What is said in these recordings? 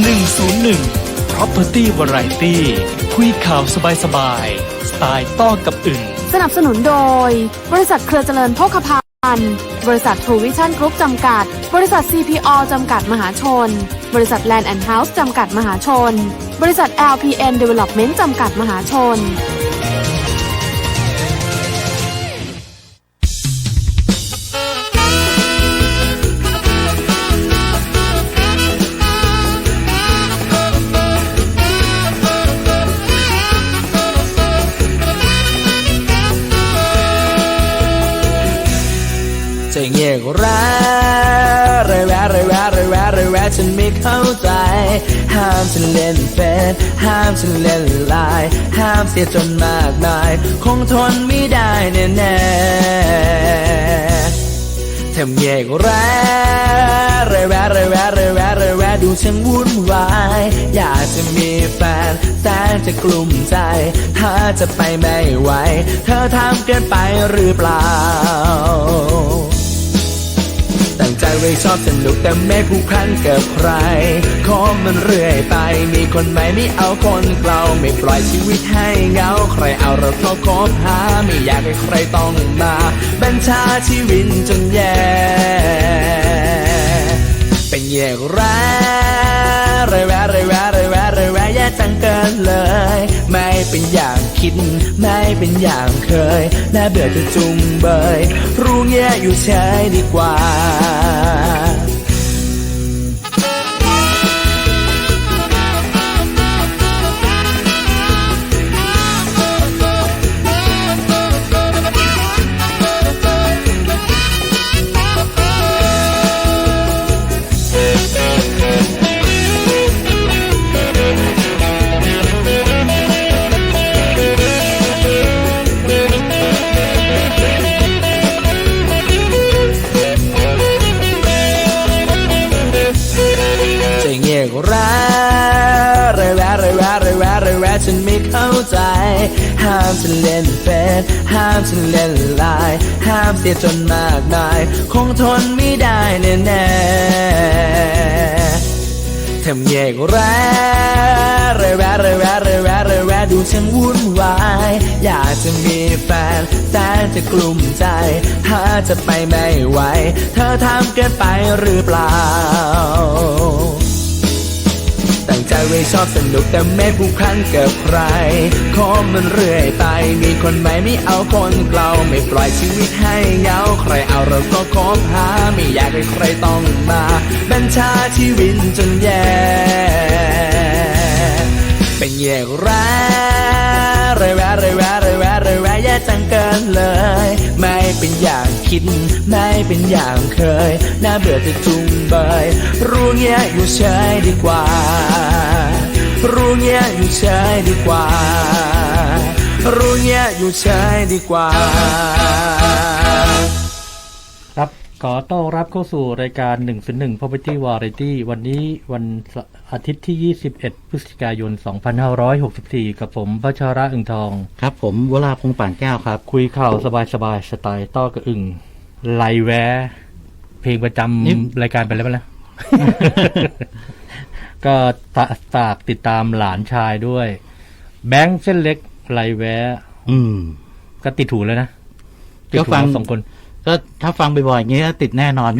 101 Property Variety คุยข่าวสบายๆสไตล์ต้อกับอึ่งสนับสนุนโดย บริษัทเครือเจริญโภคภัณฑ์ บริษัททรูวิชั่นกรุ๊ปจำกัด บริษัท CPO จำกัดมหาชน บริษัทแลนด์แอนด์เฮาส์จำกัดมหาชน บริษัท LPN Development จำกัดมหาชน กร้าเรแวะเรแวะเรแวะเรแวะฉันไม่เข้าใจ ห้ามฉันเล่นเฟซห้ามฉันเล่นไลน์ห้ามเสียจนมากมาย คงทนไม่ได้แน่แน่ทำเยกร้าเรแวะเรแวะเรแวะเรแวะดูฉันวุ่นวาย อยากจะมีแฟนแต่จะกลุ่มใจ ถ้าจะไปไม่ไหว เธอทำเกินไปหรือเปล่า ตั้งใจไว้ชอบสนุกแต่ไม่ผูกพันกับใคร ขอมันเรื่อยไป มีคนใหม่ไม่เอาคนเก่าไม่ปล่อยชีวิตให้เหงา ใครเอาเราเข้าคบหา ไม่อยากให้ใครต้องมาบัญชาชีวิตจนแย่ เป็นแย่ร้ายรแร้ไรแวะไรแวะแย่ จังเกินเลย ไม่เป็นอย่างคิด ไม่เป็นอย่างเคย น่าเบื่อจะจุงเบย รู้แย่อยู่เฉยดีกว่า ห้ามฉันเล่นเฟซห้ามฉันเล่นไลน์ห้ามเสียจนมากมาย คงทนไม่ได้แน่แน่ๆทำเงียกร้าเรแวะเรแวะเรแวะเรแวะดูฉันวุ่นวาย อยากจะมีแฟน แต่จะกลุ่มใจ ถ้าจะไปไม่ไหว เธอทำเกินไปหรือเปล่า ตั้งใจไว้ชอบสนุกแต่ไม่ผูกพันกับใครขอมันเรื่อยไปมีคนใหม่ไม่เอาคนเก่าไม่ปล่อยชีวิตให้เหงาใครเอาเราก็คบหาไม่อยากให้ใครต้องมาบัญชาชีวิตจนแย่ เป็นแย่ร้า ยเรแวะเรแวะเรแวะเรแวะแย่จังเกินเลย ไม่เป็นอย่างคิด ไม่เป็นอย่างเคย น่าเบื่อจะจุงเบยรู้เงี้ยอยู่เฉยดีกว่า รู้เงี้ยอยู่เฉยดีกว่า รู้เงี้ยอยู่เฉยดีกว่าครับขอต้อนรับเข้าสู่รายการ1 0 1 Property Variety วันนี้วัน อาทิตย์ที่ 21 พฤศจิกายน 2564 กับผมพัชระอึ่งทอง ครับผมวราพงษ์ป่านแก้วครับ คุยข่าวสบายๆสไตล์ต้อกระอึ่งไลแวะเพลงประจนี่ำรายการไปแล้วไหมล่ะก็ตะฝากติดตามหลานชายด้วย แบงค์เส้นเล็กไลแวะอืม ก็ติดถูแล้วนะติดก็ถูฟังทั้สองคน ก็ถ้าฟังบ่อยๆอย่างเงี้ยติดแน่นอน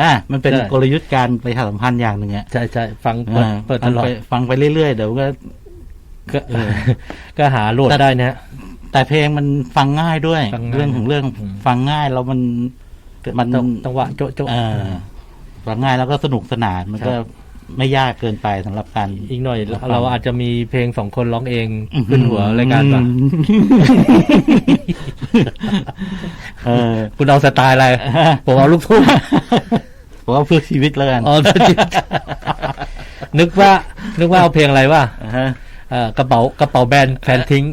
อะมันเป็นใช่ กลยุทธ์การประชาสัมพันธ์อย่างหนึ่งอะใช่ใช่ฟังเปิดอ่าเปิดตฟังลอดไปฟังไปเรื่อยๆเดี๋ยวก็ ก็เออ ก็หาโหลดแต่ได้นะฮะ แต่เพลงมันฟังง่ายด้วย ฟังง่ายเรื่องของเรื่องอืม ฟังง่ายแล้วมัน มัน จังจังหวะโจ๊ะโจ๊ะ เออฟังง่ายแล้วก็สนุกสนานมันก็ครับ ไม่ยากเกินไปสำหรับการ อีกหน่อยรับฟังเราอาจจะมีเพลงสองคนร้องเองขึ้นหัวรายการป่ะเออคุณเอาสไตล์อะไร ผมเอาลูกทุ่งผมว่าเพื่อชีวิตแล้วกันอ๋อนึกว่า นึกว่าเอาเพลงอะไรวะอ่าฮะเอ่อ กระเป๋ากระเป๋าแบนแฟนทิ้ง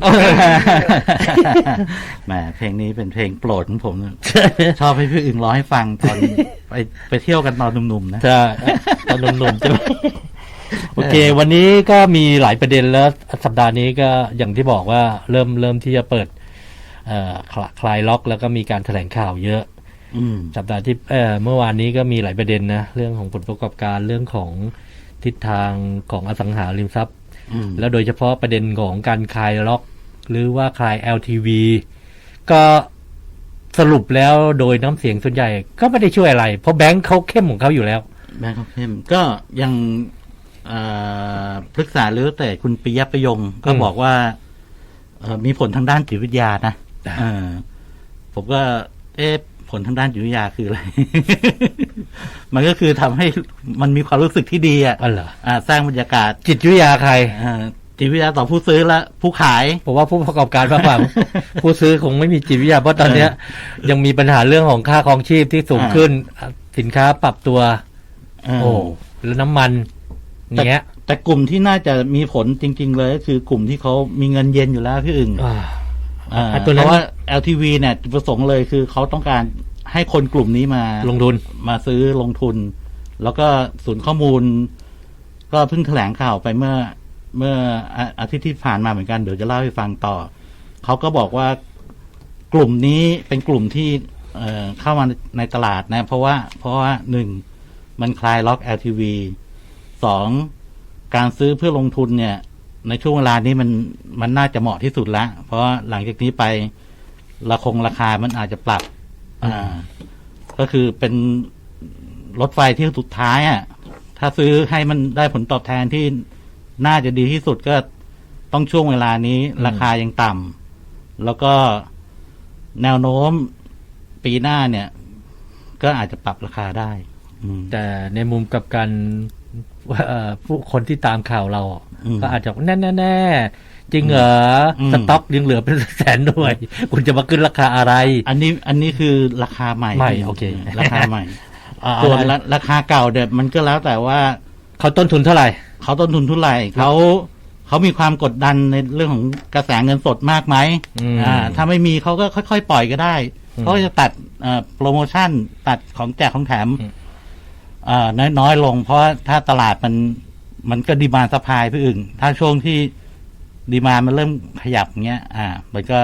แหมเพลงนี้เป็นเพลงโปรดของผมนะชอบให้พี่อึ่งร้องให้ฟังตอนไปไปเที่ยวกันตอนหนุ่มๆนะใช่ตอนหนุ่มๆใช่ไหมโอเค วันนี้ก็มีหลายประเด็นแล้วสัปดาห์นี้ก็อย่างที่บอกว่าเริ่มเริ่มที่จะเปิดเอ่อคลาคลายล็อกแล้วก็มีการแถลงข่าวเยอะอืมสัปดาห์ที่เอ่อเมื่อวานนี้ก็มีหลายประเด็นนะ เรื่องของผลประกอบการเรื่องของทิศทางของอสังหาริมทรัพย์อืม แล้วโดยเฉพาะประเด็นของการคลายล็อก หรือว่าคลาย LTV ก็สรุปแล้วโดยน้ำเสียงส่วนใหญ่ก็ไม่ได้ช่วยอะไร เพราะแบงค์เขาเข้มของเขาอยู่แล้ว แบงค์เข้มก็ยังเอ่อปรึกษาหรือแต่คุณปิยะประยงก็อืมบอกว่าเอ่อมีผลทางด้านจิตวิทยานะอ่าเออผมก็ เอ๊ะ ผลทางด้านจิตวิทยาคืออะไร มันก็คือทำให้มันมีความรู้สึกที่ดีอะอ๋อเหรออ่า สร้างบรรยากาศจิตวิทยาใครอ่าจิตวิทยาต่อผู้ซื้อและผู้ขาย ผมว่าผู้ประกอบการมากกว่าผู้ซื้อคงไม่มีจิตวิทยาเพราะตอนเนี้ย ยังมีปัญหาเรื่องของค่าครองชีพที่สูงอ่าขึ้น สินค้าปรับตัวเออโอ้แล้วน้ำมันเนี้ยแต่กลุ่มที่น่าจะมีผลจริง ๆ เลยก็คือกลุ่มที่เขามีเงินเย็นอยู่แล้วพี่อึ่ง อ่าอ่าอะตัวเพนั้นราะว่า LTV เนี่ยจุดประสงค์เลยคือเขาต้องการให้คนกลุ่มนี้มาลงทุน มาซื้อลงทุน แล้วก็ศูนย์ข้อมูล ก็เพิ่งแถลงข่าวไปเมื่อ เมื่ออาอาทิตย์ที่ผ่านมาเหมือนกันเดี๋ยวจะเล่าให้ฟังต่อ เขาก็บอกว่ากลุ่มนี้เป็นกลุ่มที่เอ่อเข้ามาในตลาดนะ เพราะว่าเพราะว่าหนึ่งมันคลายล็อก LTV สองการซื้อเพื่อลงทุนเนี่ย ในช่วงเวลานี้มันมันน่าจะเหมาะที่สุดแล้วเพราะว่าหลังจากนี้ไปราคงราคามันอาจจะปรับ อ่า ก็คือเป็นรถไฟที่สุดท้ายอะ ถ้าซื้อให้มันได้ผลตอบแทนที่น่าจะดีที่สุดก็ต้องช่วงเวลานี้ ราคายังต่ำแล้วก็แนวโน้มปีหน้าเนี่ย ก็อาจจะปรับราคาได้อืมแต่ในมุมกลับกันว่าเอ่อ ผู้คนที่ตามข่าวเราอะอืมก็อาจจะแน่แน่แน่ๆจริงเหรออมสต็อกยังเหลือเป็นแสนด้วย คุณจะมาขึ้นราคาอะไร อันนี้อันนี้คือราคาใหม่ใหม่โอเค ราคาใหม่อ่าส่วนราราคาเก่าเดี๋ยมันก็แล้วแต่ว่าเขาต้นทุนเท่าไหร่ เขาต้นทุนเท่าไหร่เขาเขามีความกดดันในเรื่องของกระแสเงินสดมากไหมอืมอ่า ถ้าไม่มีเขาก็ค่อย ๆ ปล่อยก็ได้อืมเขาก็จะตัดเอ่อโปรโมชั่นตัดของแจกของแถมอืมอ่า น้อยน้อยลง เพราะว่าถ้าตลาดมันมันก็ดีมานสะพายพี่อึ่งถ้าช่วงที่ดีมานมันเริ่มขยับเงี้ย อ่า มันก็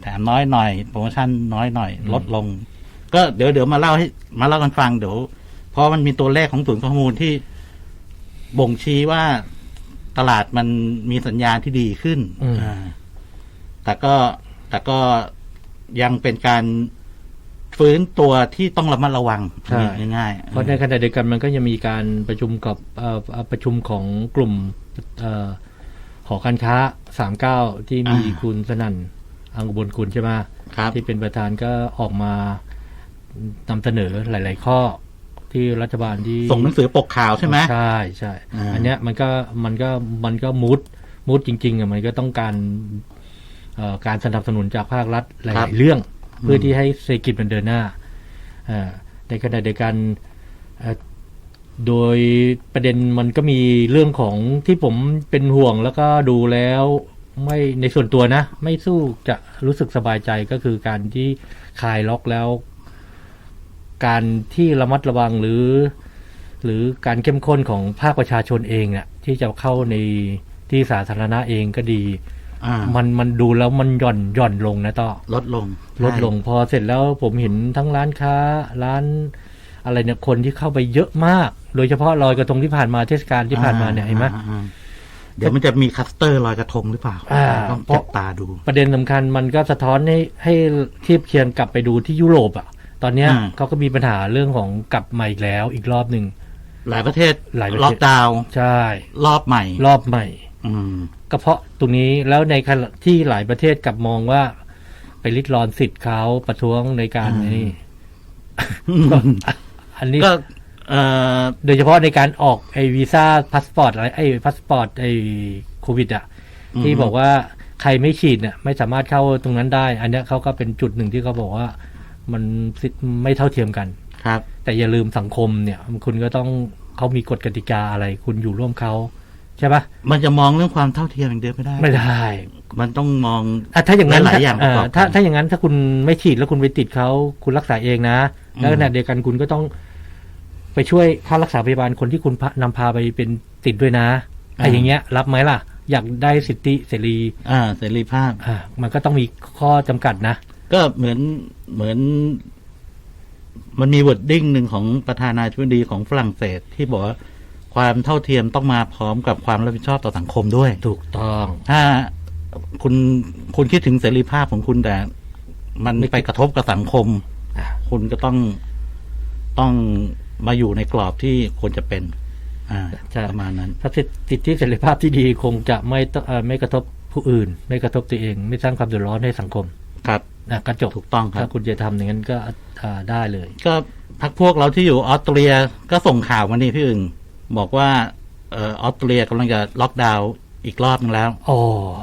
แถมน้อยหน่อยโปรโมชั่นน้อยหน่อย ลดลง ก็เดี๋ยวเดี๋ยวมาเล่าให้มาเล่ากันฟังเดี๋ยวเพราะมันมีตัวเลขของศูนย์ข้อมูลที่บ่งชี้ว่าตลาดมันมีสัญญาณที่ดีขึ้นอืมอ่าแต่ก็แต่ก็ยังเป็นการ ฟื้นตัวที่ต้องระมัดระวังใช่ ง่ายๆเพราะในขณะเดียวกันมันก็ยังมีการประชุมกับเอ่อเอ่อประชุมของกลุ่มเอ่อหอการค้าสามเก้าที่มีอ่าคุณสนั่นอังอุบลคุณใช่ไหมครับ ที่เป็นประธานก็ออกมานำเสนอหลาย ๆ ข้อที่รัฐบาลที่ ส่งหนังสือปกข่าวใช่ไหม ใช่ใช่อ่า อันเนี้ยมันก็มันก็มันก็มูดมูดจริงๆอะมันก็ต้องการเอ่อการสนับสนุนจากภาครัฐหครัลาบยๆเรื่อง เพื่อที่ให้เศรษฐกิจมันเดินหน้าในขณะเดียวกันโดยประเด็นมันก็มีเรื่องของที่ผมเป็นห่วงแล้วก็ดูแล้วไม่ในส่วนตัวนะ ไม่สู้จะรู้สึกสบายใจก็คือการที่คลายล็อกแล้ว การที่ระมัดระวังหรือ หรือการเข้มข้นของภาคประชาชนเองเนี่ยที่จะเข้าในที่สาธารณะเองก็ดี มันมันดูแล้วมันหย่อนหย่อนลงนะต่อลดลง ลดลงพอเสร็จแล้วผมเห็นทั้งร้านค้าร้านอะไรเนี่ยคนที่เข้าไปเยอะมาก โดยเฉพาะลอยกระทงที่ผ่านมาเทศกาลที่ผ่านมาเนี่ยเห็นไหมอ่าอ่าเดี๋ยวมันจะมีคัสเตอร์ลอยกระทงหรือเปล่าอ่าต้องเพราะจับตาดู ประเด็นสำคัญมันก็สะท้อนให้ให้เทียบเคียงกลับไปดูที่ยุโรปอะ ตอนเนี้ยอ่าเขาก็มีปัญหาเรื่องของกลับมาอีกแล้วอีกรอบหนึ่งหลายประเทศหลายประเทศล็อกดาวน์ใช่ รอบใหม่ รอบใหม่ อืมก็เพราะตรงนี้แล้วในขณะที่หลายประเทศกลับมองว่าไปริดรอนสิทธิ์เขาประท้วงในการอืมนี่อันนี้ก็เอ่อโดยเฉพาะในการออกไอวีซ่าพาสปอร์ตอะไรไอพาสปอร์ตไอโควิดอะที่บอกว่าใครไม่ฉีดเนี่ยไม่สามารถเข้าตรงนั้นได้ อันเนี้ยเขาก็เป็นจุดหนึ่งที่เขาบอกว่า มันสิทธิ์ไม่เท่าเทียมกันครับ แต่อย่าลืมสังคมเนี่ย คุณก็ต้องเขามีกฎกติกาอะไร คุณอยู่ร่วมเขา ใช่ปะมันจะมองเรื่องความเท่าเทียมอย่างเดียวไม่ได้ ไม่ได้ มันต้องมองอะถ้าอย่างนั้นหลายๆอย่างประกอบกันเถ้าถ้าอย่างนั้นถ้าคุณไม่ฉีดแล้วคุณไปติดเขาคุณรักษาเองนะอืมแล้วขณะเดียวกันคุณก็ต้อง ไปช่วยค่ารักษาพยาบาลคนที่คุณพานำพาไปเป็นติดด้วยนะไอ้อย่างเงี้ย รับไหมล่ะ อยากได้สิทธิเสรี อ่า เสรีภาพ อ่า มันก็ต้องมีข้อจำกัดนะ ก็เหมือนเหมือน มันมีวอร์ดดิ้งหนึ่งของประธานาธิบดีของฝรั่งเศสที่บอกว่า ความเท่าเทียมต้องมาพร้อมกับความรับผิดชอบต่อสังคมด้วย ถูกต้องถ้าคุณคุณคิดถึงเสรีภาพของคุณแต่ มันไปกระทบกับสังคมอะคุณก็ต้องต้องมาอยู่ในกรอบที่ควรจะเป็นอ่าใช่ประมาณนั้น ถ้าสิทธิเสรีภาพที่ดีคงจะไม่ต้องเอ่อไม่กระทบผู้อื่น ไม่กระทบตัวเอง ไม่สร้างความเดือดร้อนให้สังคม ครับนะกระจกถูกต้องครัถ้าบคุณจะทำอย่างนั้นก็อ่าได้เลย ก็พักพวกเราที่อยู่ออสเตรียก็ส่งข่าวมานี่พี่อึ่ง บอกว่าเอ่อออสเตรียกำลังจะล็อกดาวน์อีกรอบนึงแล้วโอ้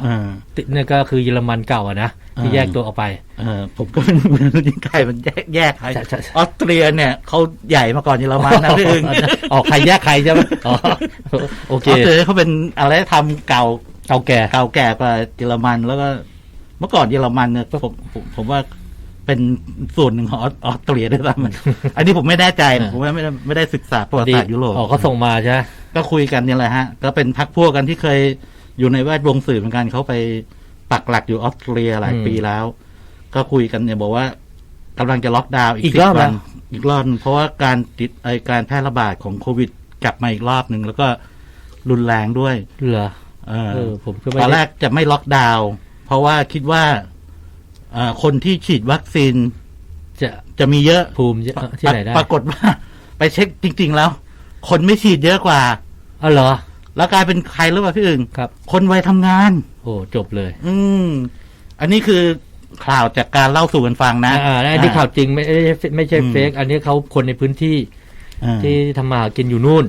เออติเนี่ยก็คือเยอรมันเก่าอะนะที่อ่าแยกตัวออกไปเออผมก็ไม่รู้เหมือนกันยังไงมันแยกแยกใครใช่ใช่ใช่ออสเตรียเนี่ยเขาใหญ่มาก่อนเยอรมันนะพี่อึ่งออกใครแยกใครใช่ไหมอ๋อโออเคอสเตรียเขาเป็นอะไรทำเก่าเก่าแก่เก่าแก่กว่าเยอรมันแล้วก็เมื่อก่อนเยอรมันเนี่ยผมผมผมว่า เป็นส่วนหนึ่งของออสออสเตรียด้วยซ้ำมันอันนี้ผมไม่แน่ใจนะผมว่าไม่ได้ไม่ได้ศึกษาประวัติศาสตร์ยุโรปอ๋อเขาส่งมาใช่ไหมก็คุยกันเนี่ยแหละฮะ ก็เป็นพักพวกกันที่เคยอยู่ในแวดวงสื่อเหมือนกันเขาไปปักหลักอยู่ออสเตรียหลายปีแล้ว ก็คุยกันเนี่ยบอกว่ากำลังจะล็อกดาวน์อีกอีกสิรบอบวัแล้นวอีกรอบนึงเพราะว่าการติดไอการแพร่ระบาดของโควิด กลับมาอีกรอบหนึ่งแล้วก็รุนแรงด้วยเหรอเออเออผมก็ไม่ตอนแรได้กจะไม่ล็อกดาวน์เพราะว่าคิดว่าเอ่อ คนที่ฉีดวัคซีน จะจะมีเยอะภูมิจะที่ไหนได้ปรากฏว่า ไปเช็คจริง ๆ แล้ว คนไม่ฉีดเยอะกว่าอ๋อเหรอ แล้วกลายเป็นใครหรือเปล่าพี่อึ่งครับ คนวัยทำงาน โอ้จบเลย อืม อันนี้คือข่าวจากการเล่าสู่กันฟังนะอ่าอันนี้ข่าวจริงไม่ไม่ไม่ใช่อืมเฟกอันนี้เขาคนในพื้นที่อ่าที่ทำมาหากินอยู่นู่น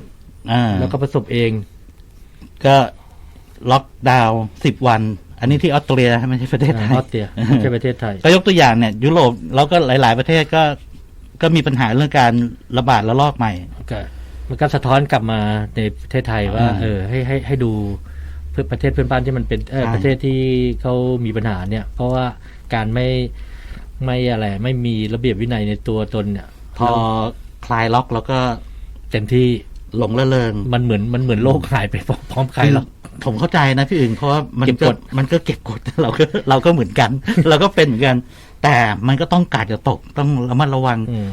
อ่าแล้วก็ประสบเอง ก็ล็อกดาวน์สิบวัน อันนี้ที่ออสเตรียไม่ใช่ประเทศไทอยอสเตรียไม่ใช่ประเทศไทย ก็ยกตัวอย่างเนี่ย ยุโรปแล้วก็หลาย ๆ ประเทศก็ก็มีปัญหาเรื่องการระบาดระลอกใหม่ก็มันก็สะท้อนกลับมาในประเทศไทยว่าอ่า เออ ให้ให้ให้ดูเพื่อประเทศเพื่อนบ้านที่มันเป็นเออใช่ประเทศที่เขามีปัญหาเนี่ย เพราะว่าการไม่ไม่อะไร ไม่มีระเบียบวินัยในตัวตนเนี่ย พอคลายล็อกแล้วก็เต็มที่หลงละเริงมันเหมือนมันเหมือนโลกหายไปพร้อมๆใครหรอก ผมเข้าใจนะพี่อึ่งเพราะว่ามันเก็บก็กดมันก็เก็บกดเราก็เราก็เหมือนกัน เราก็เป็นเหมือนกัน แต่มันก็ต้องกาดอย่าตกต้องระมัดระวังอืม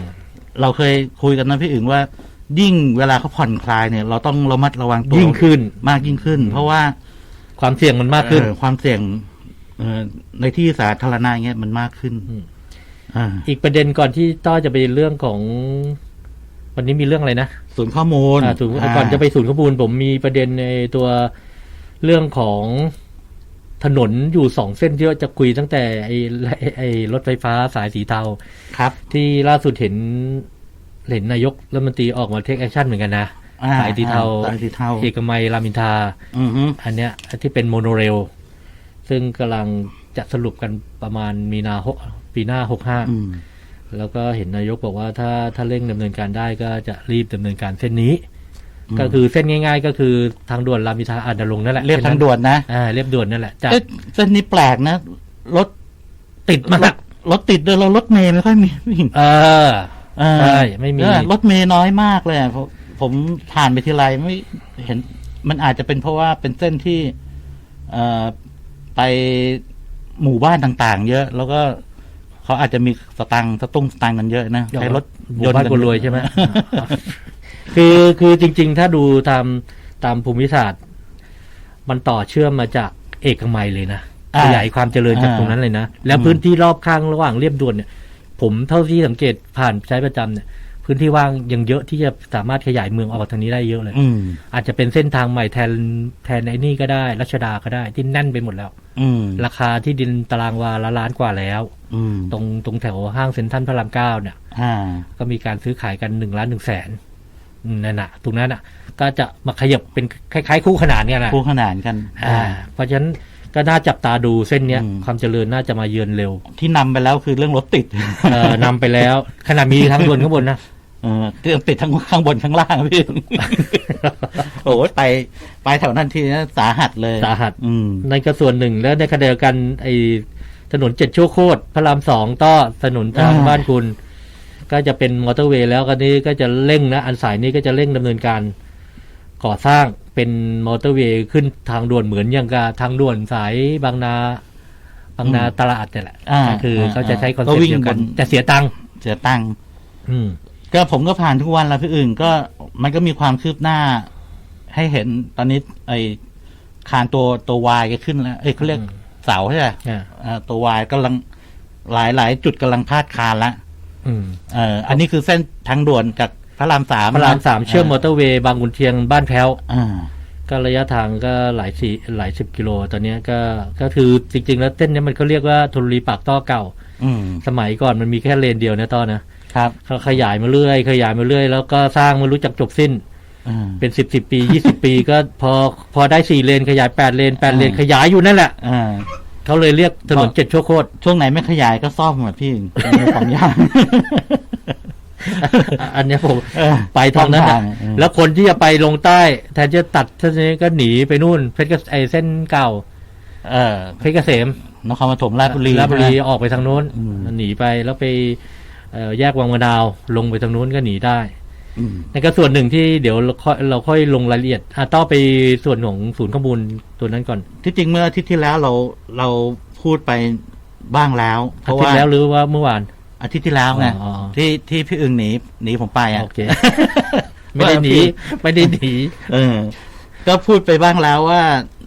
เราเคยคุยกันนะพี่อึ่งว่า ยิ่งเวลาเขาผ่อนคลายเนี่ย เราต้องระมัดระวังตัวยิ่งขึ้นมากยิ่งขึ้น เพราะว่าความเสี่ยงมันมากขึ้นเอ่อความเสี่ยงเอ่อในที่สาธารณะเงี้ยมันมากขึ้นอืมอ่าอีกประเด็นก่อนที่ต้อจะไปเรื่องของวันนี้มีเรื่องอะไรนะศูนย์ข้อมูลอ่าศูนย์าก่อนจะไปศูนย์ข้อมูล ผมมีประเด็นในตัว เรื่องของถนนอยู่สองเส้นที่ว่าจะคุยตั้งแต่ไอ้ไอ้ไอ้รถไฟฟ้าสายสีเทาครับ ที่ล่าสุดเห็นเห็นนายกรัฐมนตรีออกมาเทคแอคชั่นเหมือนกันนะอ่สายสีเทาสายสีเทาเอกมัยรามอินทราอือฮึอันเนี้ยที่เป็นโมโนเรล ซึ่งกำลังจะสรุปกันประมาณมีนาหกปีหน้าหกห้าอืมแล้วก็เห็นนายกบอกว่าถ้าถ้าเร่งดำเนินการได้ก็จะรีบดำเนินการเส้นนี้ ก็คือเส้นง่ายๆ ก็คือทางด่วนรามอินทราอาจจะลงค์นั่นแหละเรียบทางด่วนนะอ่าเรียบด่วนนั่นแหละจากเอ๊ะเส้นนี้แปลกนะรถติดมารกถรถติดเลยเรารถเมย์ไม่ค่อยมีผู้หญิงเออเออใช่ไม่มีเออรถเมย์น้อยมากเลยอะผมผมผ่านไปทีไรไม่เห็น มันอาจจะเป็นเพราะว่าเป็นเส้นที่ เอ่อไปหมู่บ้านต่างๆ เยอะ แล้วก็เขาอาจจะมีสตังค์สตุ้งสตังค์กันเยอะนะใช้รถหมู่บ้านคนรวยใช่ไหม คือคือจริง ๆ ถ้าดูตามตามภูมิศาสตร์ มันต่อเชื่อมมาจากเอกมัยเลยนะอ่าขยายความเจริญจากอ่าตรงนั้นเลยนะ แล้วอืมพื้นที่รอบข้างระหว่างเรียบด่วนเนี่ย ผมเท่าที่สังเกตผ่านใช้ประจำเนี่ย พื้นที่ว่างยังเยอะที่จะสามารถขยายเมืองออกทางนี้ได้เยอะเลยอืมอาจจะเป็นเส้นทางใหม่แทนแทนไอ้นี่ก็ได้รัชดาก็ได้ที่แน่นไปหมดแล้ว อืมราคาที่ดินตารางวาละล้านกว่าแล้วอืมตรงตรงแถวห้างเซ็นทรัลพระรามเก้าเนี่ยอ่าก็มีการซื้อขายกันหนึ่งล้านหนึ่งแสนอืม นั่นน่ะตรงนั้นน่ะ ก็จะมาขยับเป็นคล้าย ๆ คู่ขนานเนี่ยนะคู่ขนานกัน อ่า เพราะฉะนั้นก็น่าจับตาดูเส้นเนี้ยอืมความเจริญน่าจะมาเยือนเร็ว ที่นำไปแล้วคือเรื่องรถติดเออนำไปแล้วขนาดมีทางด่วนข้างบนนะเออเรื่องติดทั้งข้างบนข้างล่างพี่โอ้ยไปไปแถวนั้นทีนะสาหัสเลยสาหัส อืมในกระส่วนหนึ่งแล้วในขณะเดียวกันไอ้ถนนเจ็ดชั่วโคตรพระรามสองต่อถนนทางอ่าบ้านคุณ ก็จะเป็นมอเตอร์เวย์แล้วกันนี้ก็จะเร่งนะอันสายนี้ก็จะเร่งดำเนินการก่อสร้างเป็นมอเตอร์เวย์ขึ้นทางด่วนเหมือนอย่างกับทางด่วนสายบางนาบางนาตลาดเนี่ยแหละอ่าก็คืออาเขาจะใช้คอนก็เซ็ปวิ่ต์งเดียวกันบนแต่เสียตังค์เสียตังค์อืมก็ผมก็ผ่านทุกวันแล้วพี่อื่นก็มันก็มีความคืบหน้า ให้เห็นตอนนี้ ไอ้คานตัวตัววายก็ขึ้นแล้ว เอ้ยเขาเรียกอืมเสาใช่ไหมอ่าอ่าตัววายกำลังหลายหลายจุดกำลังพาดคานแล้วอืม เอออันนี้คือเส้นทางด่วนจากพระรามสามพระรามสามเชื่อมมอเตอร์เวย์บางขุนเทียนบ้านแพ้วอ่าก็ระยะทางก็หลายสี่หลายสิบกิโลตอนเนี้ยก็ก็คือจริง ๆ แล้วเส้นเนี้ยมันเขาเรียกว่าธนบุรีปากท่อเก่าอืมสมัยก่อนมันมีแค่เลนเดียวนะต้อนะครับเขาขยายมาเรื่อย ขยายมาเรื่อย แล้วก็สร้างไม่รู้จักจบสิ้นอืมเป็นสิบสิบปียี่สิบปีก็พอพอได้สี่เลนขยายแปดเลนแปดเลนอ่าขยายอยู่นั่นแหละอ่า เขาเลยเรียกถนนเจ็ดชั่วโคตรช่วงไหนไม่ขยายก็ซ่อมหมดพี่เป็นสองอย่างอันเนี้ยผมเออไปทางนั้นทาน่ะงเออแล้วคนที่จะไปลงใต้แทนจะตัดเส้นนี้ก็หนีไปนู่น เพชรเกษไอเส้นเก่า เออเพชรเกษมนครปฐมราชบุรีราชบุรีใช่ไหมออกไปทางนู้นอืมหนีไปแล้วไปเอ่อแยกวังมะนาวลงไปทางนู้นก็หนีได้อืม นั่นก็ส่วนหนึ่งที่เดี๋ยวเราค่อยเราค่อยลงรายละเอียดอะต่อไปส่วนของศูนย์ข้อมูลตัวนั้นก่อน ที่จริงเมื่ออาทิตย์ที่แล้วเราเราพูดไปบ้างแล้ว เพอาราะทิตว่าย์แล้วหรือว่าเมื่อวาน อาทิตย์ที่แล้วไงอ๋ออ๋อที่ที่พี่อึงหนีหนีผมไปอะ โอเค ไม่ได้หนีไม่ได้หนี เออ ก็พูดไปบ้างแล้วว่า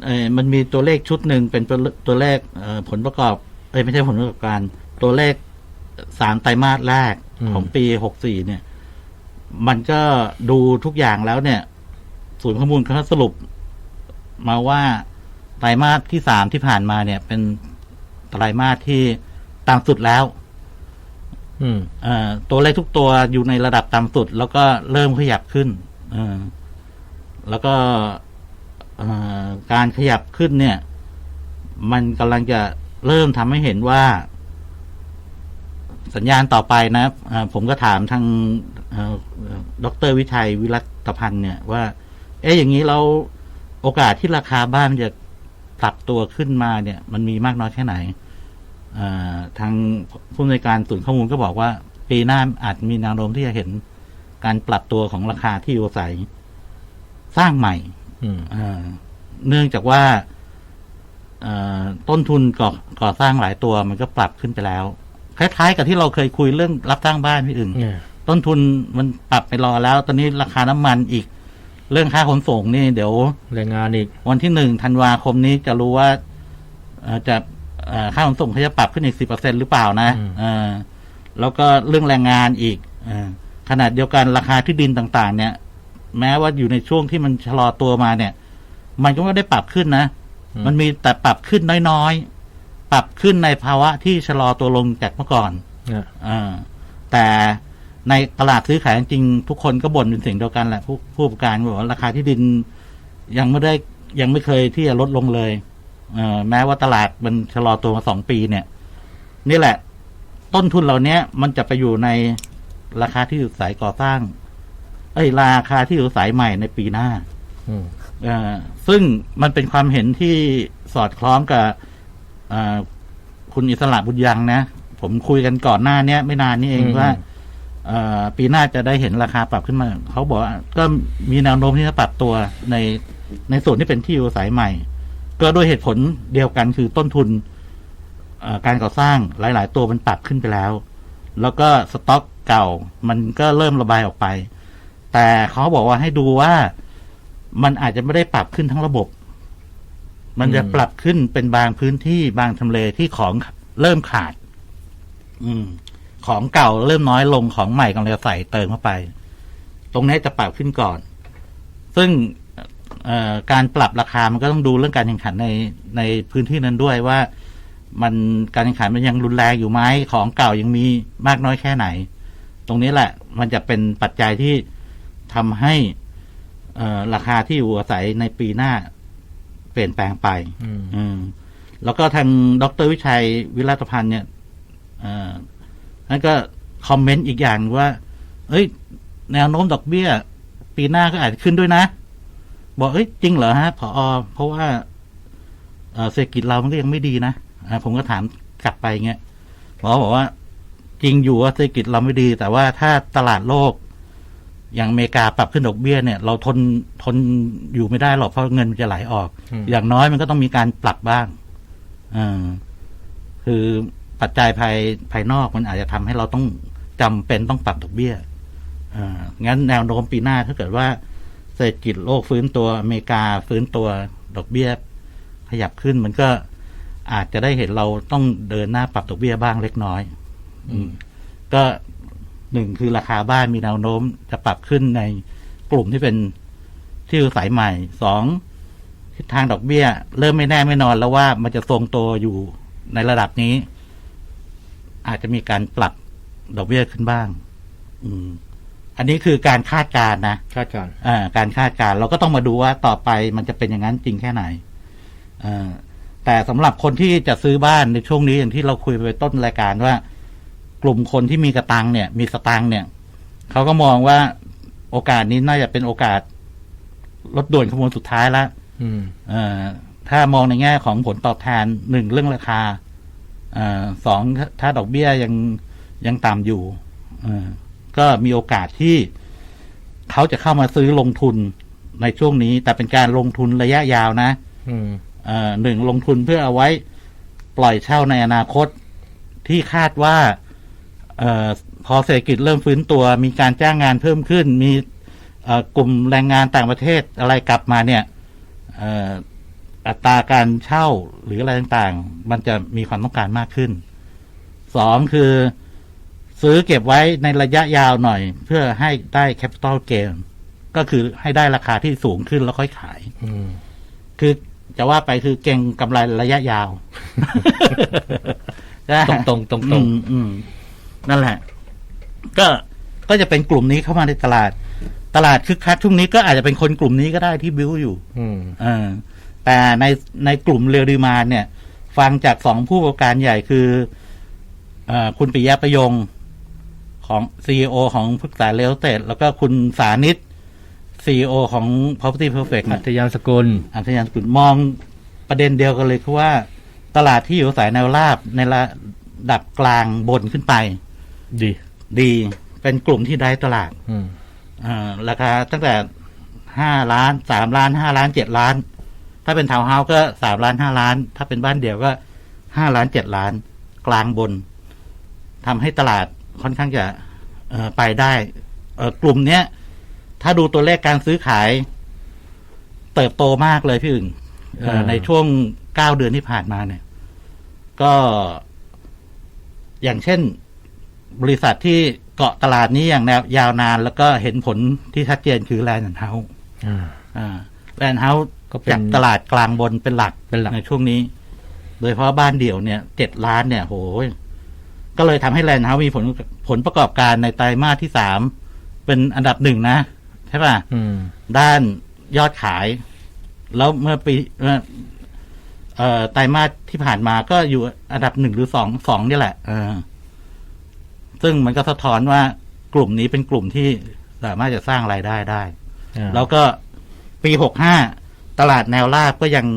เออมันมีตัวเลขชุดหนึ่งเป็นตัวตัวเลขเอ่อผลประกอบ เอ้ยไม่ใช่ผลประกอบการ ตัวเลขสามไตรมาสแรกอืม ของปีหกสี่เนี่ย มันก็ดูทุกอย่างแล้วเนี่ย ศูนย์ข้อมูลเขาสรุป มาว่าไตรมาสที่สามที่ผ่านมาเนี่ย เป็นไตรมาสที่ต่ำสุดแล้ว อืมเอ่อตัวเลขทุกตัวอยู่ในระดับต่ำสุด แล้วก็เริ่มขยับขึ้นเออแล้วก็เอ่อการขยับขึ้นเนี่ย มันกำลังจะเริ่มทำให้เห็นว่าสัญญาณต่อไปนะเอ่อผมก็ถามทางเอ่อ ดรวิชัยวิรัตพันธ์เนี่ยว่า เอ๊ะอย่างนี้เราโอกาสที่ราคาบ้านมันจะปรับตัวขึ้นมาเนี่ย มันมีมากน้อยแค่ไหนเอ่อทางผู้อำนวยการศูนย์ข้อมูลก็บอกว่า ปีหน้าอาจมีแนวโน้มที่จะเห็นการปรับตัวของราคาที่อยู่อาศัยสร้างใหม่อืมเอ่อเนื่องจากว่าเอ่อต้นทุนก่อก่อสร้างหลายตัวมันก็ปรับขึ้นไปแล้ว คล้ายๆ กับที่เราเคยคุยเรื่องรับสร้างบ้านพี่อึ่งเนี่ย ต้นทุนมันปรับไปรอแล้ว ตอนนี้ราคาน้ำมันอีก เรื่องค่าขนส่งนี่เดี๋ยวแรงงานอีก วันที่หนึ่งธันวาคมนี้จะรู้ว่าเอ่อจะเอ่อค่าขนส่งเขาจะปรับขึ้นอีกสิบเปอร์เซ็นหรือเปล่านะอืมเออแล้วก็เรื่องแรงงานอีกเออขนาดเดียวกันราคาที่ดินต่าง ๆ เนี่ย แม้ว่าอยู่ในช่วงที่มันชะลอตัวมาเนี่ย มันก็ไม่ได้ปรับขึ้นนะ มันมีแต่ปรับขึ้นน้อยๆ ปรับขึ้นในภาวะที่ชะลอตัวลงจากเมื่อก่อนเนี่ยเออแต่ ในตลาดซื้อขายจริงๆทุกคนก็บ่นเป็นเสียงเดียวกันแหละผู้ผู้ประกอบการบอกว่าราคาที่ดินยังไม่ได้ยังไม่เคยที่จะลดลงเลยเออแม้ว่าตลาดมันชะลอตัวมาสองปีเนี่ย นี่แหละ ต้นทุนเหล่านี้มันจะไปอยู่ในราคาที่อยู่อาศัยก่อสร้าง เอ้ยราคาที่อยู่อาศัยใหม่ในปีหน้าอืมเอ่อซึ่งมันเป็นความเห็นที่สอดคล้องกับเอ่อคุณอิสระบุญยังนะ ผมคุยกันก่อนหน้าเนี้ยไม่นานนี้เองอืมว่าเอ่อ ปีหน้าจะได้เห็นราคาปรับขึ้นมา เขาบอกก็มีแนวโน้มที่จะปรับตัวในในส่วนที่เป็นที่อยู่อาศัยใหม่ ก็ด้วยเหตุผลเดียวกันคือต้นทุนการก่อสร้างหลาย ๆ ตัวมันปรับขึ้นไปแล้ว แล้วก็สต็อกเก่า มันก็เริ่มระบายออกไป แต่เขาบอกว่าให้ดูว่ามันอาจจะไม่ได้ปรับขึ้นทั้งระบบ มันจะปรับขึ้นเป็นบางพื้นที่บางทำเลที่ของเริ่มขาด อืม ของเก่าเริ่มน้อยลงของใหม่กำลังจะใส่เติมเข้าไป ตรงนี้จะปรับขึ้นก่อน ซึ่งเอ่อการปรับราคามันก็ต้องดูเรื่องการแข่งขันในในพื้นที่นั้นด้วยว่า มันการแข่งขันมันยังรุนแรงอยู่ไหมของเก่ายังมีมากน้อยแค่ไหน ตรงนี้แหละ มันจะเป็นปัจจัยที่ทำให้เอ่อราคาที่อยู่อาศัยในปีหน้าเปลี่ยนแปลงไป อืมอืมแล้วก็ทางดรวิชัยวิรัตพันธ์เนี่ยเอ่อ นั่นก็คอมเมนต์อีกอย่างว่า เอ้ย แนวโน้มดอกเบี้ย ปีหน้าก็อาจจะขึ้นด้วยนะ บอกเอ้ยจริงเหรอฮะพอเพราะว่าเอ่อเศรษฐกิจเรามันก็ยังไม่ดีนะอ่าผมก็ถามกลับไปเงี้ยหมอบอกว่า จริงอยู่ว่าเศรษฐกิจเราไม่ดี แต่ว่าถ้าตลาดโลก อย่างอเมริกาปรับขึ้นดอกเบี้ยเนี่ย เราทนทนอยู่ไม่ได้หรอกเพราะเงินมันจะไหลออกอืมอย่างน้อยมันก็ต้องมีการปรับบ้างอ่าคือ ปัจจัยภายภายนอกมันอาจจะทำให้เราต้องจำเป็นต้องปรับดอกเบี้ยงั้นแนวโน้มปีหน้าถ้าเกิดว่าเศรษฐกิจโลกฟื้นตัวอเมริกาฟื้นตัวดอกเบี้ย ขยับขึ้นมันก็อาจจะได้เห็นเราต้องเดินหน้าปรับดอกเบี้ยบ้างเล็กน้อย อืก็หนึ่งคือราคาบ้านมีแนวโน้มจะปรับขึ้นในกลุ่มที่เป็นที่อยู่อาศัยใหม่สองทิศทางดอกเบี้ย เริ่มไม่แน่ไม่นอนแล้วว่ามันจะทรงตัวอยู่ในระดับนี้ อาจจะมีการปรับดอกเบี้ยขึ้นบ้าง อืม อันนี้คือการคาดการณ์นะคาดการณ์อ่าการคาดการณ์เราก็ต้องมาดูว่าต่อไปมันจะเป็นอย่างนั้นจริงแค่ไหนอ่าแต่สำหรับคนที่จะซื้อบ้านในช่วงนี้อย่างที่เราคุยไปต้นรายการว่า กลุ่มคนที่มีกระตังเนี่ย มีสตังค์เนี่ยเขาก็มองว่าโอกาสนี้น่าจะเป็นโอกาสรถด่วนขบวนสุดท้ายแล้วอืมเอ่อถ้ามองในแง่ของผลตอบแทนหนึ่งเรื่องราคาเอ่อสองถ้าถ้าดอกเบี้ยยังยังต่ำอยู่เอ่อก็มีโอกาสที่เขาจะเข้ามาซื้อลงทุนในช่วงนี้ แต่เป็นการลงทุนระยะยาวนะอืมเอ่อหนึ่งลงทุนเพื่อเอาไว้ปล่อยเช่าในอนาคตที่คาดว่าเอ่อพอเศรษฐกิจเริ่มฟื้นตัว มีการจ้างงานเพิ่มขึ้น มีเอ่อกลุ่มแรงงานต่างประเทศอะไรกลับมาเนี่ยเอ่ออัตราการเช่าหรืออะไรต่างๆ มันจะมีความต้องการมากขึ้นสองคือ ซื้อเก็บไว้ในระยะยาวหน่อย เพื่อให้ได้ capital gain ก็คือให้ได้ราคาที่สูงขึ้นแล้วค่อยขายอืมคือจะว่าไปคือเก่งกำไรระยะยาว ตรงตรงตรงตรงอืมอืมนั่นแหละ ก็ก็จะเป็นกลุ่มนี้เข้ามาในตลาด ตลาดคึกคักช่วงนี้ก็อาจจะเป็นคนกลุ่มนี้ก็ได้ที่บิ้วอยู่ อืมเออ แต่ในในกลุ่มเรียวดีมานเนี่ย ฟังจากสองผู้ประกอบการใหญ่คือเออคุณปิยะประยงของซีอของพึกษาเรลเตดแล้วก็คุณสานิตซีอของ Property Perfect อัเนี่ยธยานสกุลอัธยานสกุลมองประเด็นเดียวกันเลยคือว่า ตลาดที่อยู่อาศัยแนวราบในระดับกลางบนขึ้นไป ดี ดี เป็นกลุ่มที่ได้ตลาดอืมอ่าราคาตั้งแต่ห้าล้านสามล้านห้าล้านเจ็ดล้าน ถ้าเป็นทาวน์เฮาส์ก็สามล้านห้าล้าน ถ้าเป็นบ้านเดี่ยวก็ห้าล้านเจ็ดล้าน กลางบนทำให้ตลาดค่อนข้างจะเอ่อไปได้เอ่อกลุ่มเนี้ย ถ้าดูตัวเลขการซื้อขาย เติบโตมากเลยพี่อึ่งเอ่อในช่วงเก้าเดือนที่ผ่านมาเนี่ย ก็อย่างเช่น บริษัทที่เกาะตลาดนี้อย่างแนวยาวนาน แล้วก็เห็นผลที่ชัดเจนคือแลนด์เฮาส์อ่าอ่าแลนด์เฮาส์ ก็เป็นจากตลาดกลางบนเป็นหลักเป็นหลักในช่วงนี้ โดยเฉพาะบ้านเดี่ยวเนี่ยเจ็ดล้านเนี่ยโหยก็เลยทำให้แลนด์เฮาส์มีผลผลประกอบการในไตรมาสที่สามเป็นอันดับหนึ่งนะ ใช่ป่ะอืมด้านยอดขาย แล้วเมื่อปีเมื่อเอ่อไตรมาสที่ผ่านมาก็อยู่อันดับหนึ่งหรือสองสองนี่แหละเออซึ่งมันก็สะท้อนว่ากลุ่มนี้เป็นกลุ่มที่สามารถจะสร้างรายได้ได้อ่าแล้วก็ปีหกห้า ตลาดแนวราบก็ยัง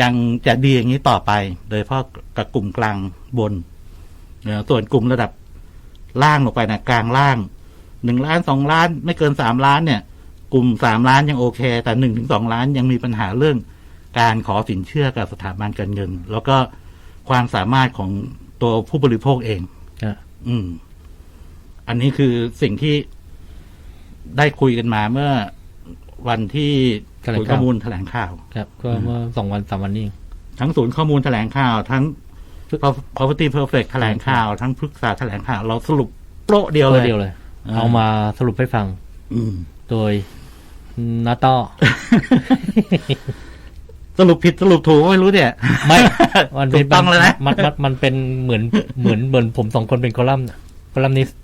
ยังจะดีอย่างนี้ต่อไป โดยเฉพาะกับกลุ่มกลางบนเอ่อส่วนกลุ่มระดับล่างลงไปนะกลางล่างหนึ่งล้านสองล้าน ไม่เกินสามล้านเนี่ย กลุ่มสามล้านยังโอเค แต่หนึ่งถึงสองล้านยังมีปัญหาเรื่องการขอสินเชื่อกับสถาบันการเงิน แล้วก็ความสามารถของตัวผู้บริโภคเองอะอืม อันนี้คือสิ่งที่ได้คุยกันมาเมื่อวันที่แถลง ศูนย์ข่าวข้อมูลแถลงข่าว ครับ ก็เมื่อสองวันสามวันนี้เองทั้งศูนย์ข้อมูลแถลงข่าว ทั้ง property perfect แถลงข่าว ทั้งพฤกษาแถลงข่าว เราสรุปโปรเดียวตัเลวยเดียวเลยอ่าเอามาสรุปให้ฟัง อืมโดยนาต้อสรุปผิดสรุปถูกไม่รู้เนี่ย ไม่มันเป็นถูกต้องแล้วนะมันมันมันเป็นเหมือนเหมือนเหมือนผมสองคนเป็นคอลัมน์น่ะคอลัมนิสต์อ่าอ่า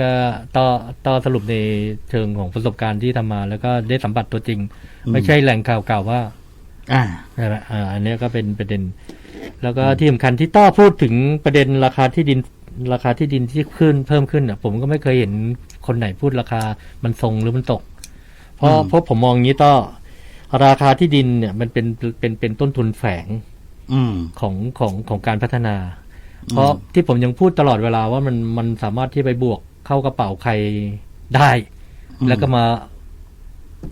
ก็ต่อต่อสรุปในเชิงของประสบการณ์ที่ทำมา แล้วก็ได้สัมผัสตัวจริงอืมไม่ใช่แหล่งข่าวเก่าว่า อ่าใช่ไหมอ่าอันเนี้ยก็เป็นประเด็น แล้วก็ที่สำคัญที่ต้อพูดถึงประเด็นราคาที่ดินราคาที่ดินที่ขึ้นเพิ่มขึ้นอะ ผมก็ไม่เคยเห็นคนไหนพูดราคามันทรงหรือมันตก เพราะอืมเพราะผมมองอย่างนี้ต้อราคาที่ดินเนี่ยมันเป็นเป็นเป็นต้นทุนแฝงอืมของของของการพัฒนา เพราะที่ผมยังพูดตลอดเวลาว่ามันมันสามารถที่ไปบวกเข้ากระเป๋าใครได้อืมแล้วก็มา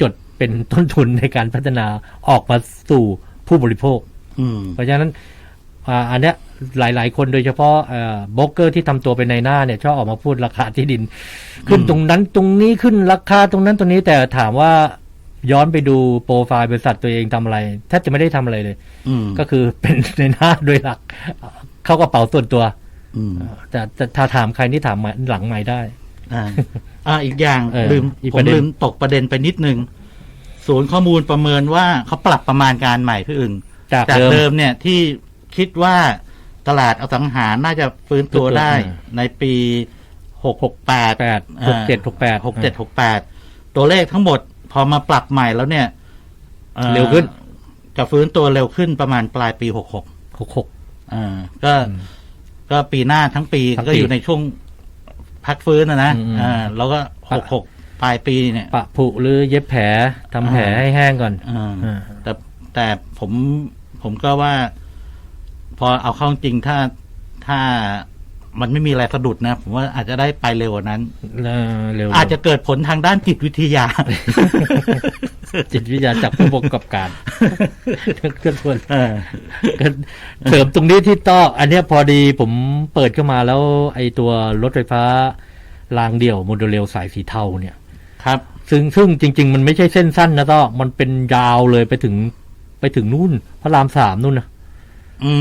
จดเป็นต้นทุนในการพัฒนาออกมาสู่ผู้บริโภคอืมเพราะฉะนั้นอ่าอันเนี้ยหลาย ๆ คนโดยเฉพาะเอ่อโบรกเกอร์ที่ทำตัวเป็นในหน้าเนี่ยชอบออกมาพูดราคาที่ดิน ขึ้นตรงนั้นตรงนี้ขึ้นราคาตรงนั้นตรงนี้แต่ถามว่าย้อนไปดูโปรไฟล์บริษัทตัวเองทำอะไรแทบจะไม่ได้ทำอะไรเลยอืมก็คือเป็นในหน้าโดยหลัก เข้ากระเป๋าส่วนตัวอืมแต่แต่ถ้าถามใครที่ถามมาหลังไม่ได้อ่าอ่าอีกอย่างเออลืมอีกผปมระเด็นลืมตกประเด็นไปนิดนึงศูนย์ข้อมูลประเมินว่าเขาปรับประมาณการใหม่พี่อึ่งจากจากเดิมเดิมเนี่ยที่คิดว่าตลาดอสังหาน่าจะฟื้นตัวได้อ่าในปีหกหกแปดแปดหกเจ็ดหกแปดหกเจ็ดหกแปดตัวเลขทั้งหมดพอมาปรับใหม่แล้วเนี่ยอ่อเร็วขึ้น จะฟื้นตัวเร็วขึ้นประมาณปลายปีหกหกหกหก อ่าก็ก็ปีหน้าทั้งปีทั้งปีก็อยู่ในช่วงพักฟื้นนะนะอืม อ่าแล้วก็หปะกหกปลายปีเนี่ยปะผุหรือเย็บแผลทำแผลอ่าให้แห้งก่อนอ่า อ่า แต่แต่ผมผมก็ว่า พอเอาเข้าจริงถ้าถ้า มันไม่มีอะไรสะดุดนะ ผมว่าอาจจะได้ไปเร็วกว่านั้นเออเร็วอาจจะเกิดผลทางด้านจิตวิทยา จิตวิทยาจากผู้ประกอบการเคลื่อนส่วนเออเสริมตรงนี้ที่ต้ออันเนี้ยพอดีผมเปิดเข้ามาแล้ว ไอตัวรถไฟฟ้ารางเดี่ยวโมโดเรลสายสีเทาเนี่ย ครับ ซึ่งซึ่งจริง ๆ มันไม่ใช่เส้นสั้นนะต้อมันเป็นยาวเลยไปถึงไปถึงนู่น พระรามสามนู่นนะอืม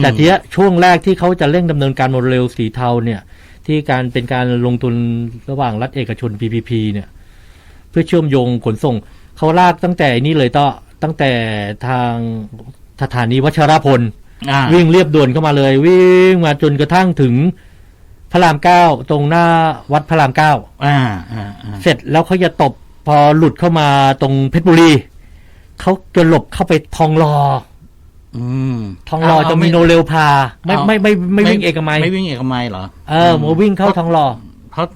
แต่ทีเนี้ยช่วงแรกที่เขาจะเร่งดำเนินการโมเดลสีเทาเนี่ย ที่การเป็นการลงทุนระหว่างรัฐเอกชน PPP เนี่ย เพื่อเชื่อมโยงขนส่งเขาลากตั้งแต่นี่เลยต้อตั้งแต่ทางสถานีวัชรพลอ่าวิ่งเรียบด่วนเข้ามาเลย วิ่งมาจนกระทั่งถึงพระรามเก้าตรงหน้าวัดพระรามเก้าอ่าอ่าอ่าเสร็จแล้วเขาจะตบพอหลุดเข้ามาตรงเพชรบุรีเขาจะหลบเข้าไปทองหลออืม ทองหล่อเาจะมีไโนเรลพา ไม่เอาไม่ไม่ไม่วิ่งเอกมัยไม่วิ่งเอกมัยเหรอเออมาวิ่งเข้าทองหล่อเพราะ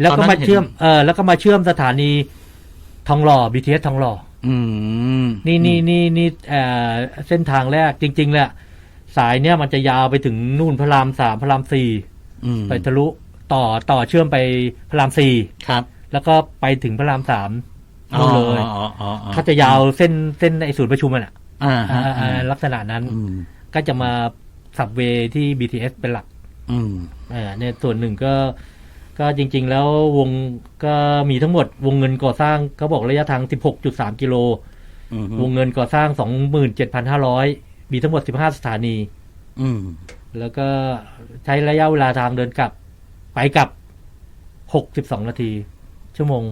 แล้วก็ตอนนั้มานเห็นเชื่อมเออแล้วก็มาเชื่อมสถานีทองหล่อ BTS ทองหล่ออืมนี่นี่นี่นี่เอ่อเส้นทางแรกจริง ๆ แหละ สายเนี้ยมันจะยาวไปถึงนู่นพระรามสามพระรามสี่อืมไปทะลุต่อต่อเชื่อมไปพระรามสี่ครับ แล้วก็ไปถึงพระรามสามนู่นเลยอ๋ออ๋ออ๋อเขาจะยาวเส้นเส้นไอศูนย์ประชุมมันอะ อ่าอ่าอ่าอ่าอ่าลักษณะนั้นอืมก็จะมาสับเวย์ที่ BTS เป็นหลักอืมอ่าเนี่ยส่วนหนึ่งก็ก็จริง ๆ แล้ววงก็มีทั้งหมดวงเงินก่อสร้างเขาบอกระยะทาง 16.3 กิโลอืมวงเงินก่อสร้าง 27,500 มีทั้งหมด 15 สถานีอืมแล้วก็ใช้ระยะเวลาทางเดินกลับ ไปกลับ 62 นาที ชั่วโมง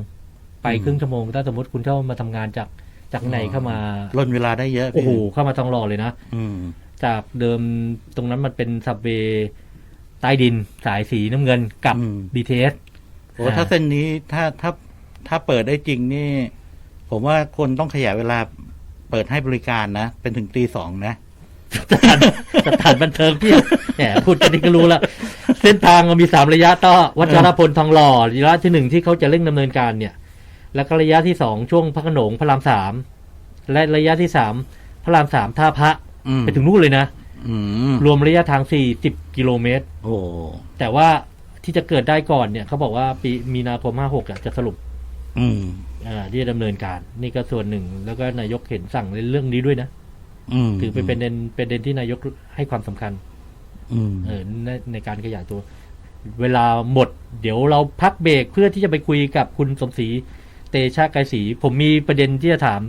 ไปครึ่งชั่วโมง ถ้าสมมติคุณเข้ามาทำงานจาก จากไหนเข้ามาล่นเวลาได้เยอะโอ้โหพี่เข้ามาทองหล่อเลยนะอืมจากเดิมตรงนั้นมันเป็นสับเวย์ใต้ดินสายสีน้ำเงินกับอืม BTS โอ้ถ้าเส้นนี้ถ้าถ้าถ้าเปิดได้จริงนี่ ผมว่าคนต้องขยายเวลาเปิดให้บริการนะ เป็นถึงตีสองนะสถานสถานบันเทิงพี่แหมพูดกันนี่ก็รู้แล้วเส้นทางมันมีสามระยะต่อวัชรพลทองหล่อระยะที่หนึ่งที่เขาจะเร่งดำเนินการเนี่ย แล้วก็ระยะที่สองช่วงพระโขนงพระรามสามและระยะที่สามพระรามสามท่าพระอืมไปถึงนู่นเลยนะอืมรวมระยะทางสี่สิบกิโลเมตรโอ้แต่ว่าที่จะเกิดได้ก่อนเนี่ยเขาบอกว่าปีมีนาคมห้าหกจะสรุป อืมอ่าที่จะดำเนินการ นี่ก็ส่วนหนึ่ง แล้วก็นายกเห็นสั่งในเรื่องนี้ด้วยนะอืมถือเป็นประเด็นประเด็นที่นายกให้ความสำคัญ อืมเออในในการขยายตัว เวลาหมด เดี๋ยวเราพักเบรกเพื่อที่จะไปคุยกับคุณสมศรี เตชะไกรศรีผมมีประเด็นที่จะถาม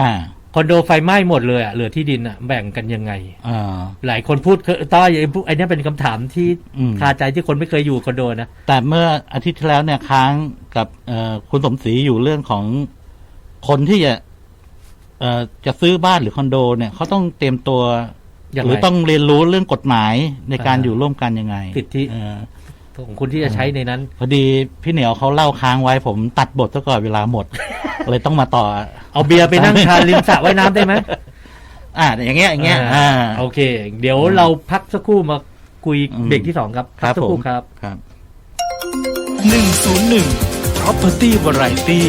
อ่าคอนโดไฟไหม้หมดเลยอะเหลือที่ดินอะแบ่งกันยังไงอ่าหลายคนพูดเคยต้อยไอ้พวกไอ้เนี้ยเป็นคำถามที่อืมคาใจที่คนไม่เคยอยู่คอนโดนะแต่เมื่ออาทิตย์ที่แล้วเนี่ยค้างกับเอ่อคุณสมศรีอยู่เรื่องของคนที่จะเอ่อจะซื้อบ้านหรือคอนโด เนี่ยเขาต้องเตรียมตัวอย่างหรือไรต้องเรียนรู้เรื่องกฎหมายในการอ่าอยู่ร่วมกันยังไงสิทธิเอ่อ ของคุณที่จะใช้ในนั้น พอดีพี่เหนียวเขาเล่าค้างไว้ผมตัดบทซะก่อนเวลาหมด เลยต้องมาต่อ เอาเบียร์ไปนั่งทานริมสระว่ายน้ำได้ไหมอ่าอย่างเงี้ยอย่างเงี้ยอ่าโอเค เดี๋ยวเราพักสักครู่มาคุยอืมเบรกที่สองครับครัพับกสักครู่ผมครับครับ101 Property Variety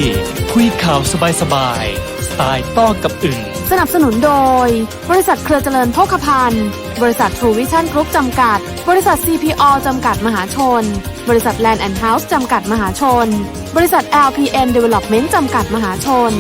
คุยข่าวสบายๆสไตล์ต้อกับอื่น สนับสนุนโดย บริษัทเครือเจริญโภคภัณฑ์ บริษัททรูวิชั่นกรุ๊ปจำกัด บริษัท CPO จำกัดมหาชน บริษัทแลนแอนด์เฮาส์จำกัดมหาชน บริษัท LPN Development จำกัดมหาชน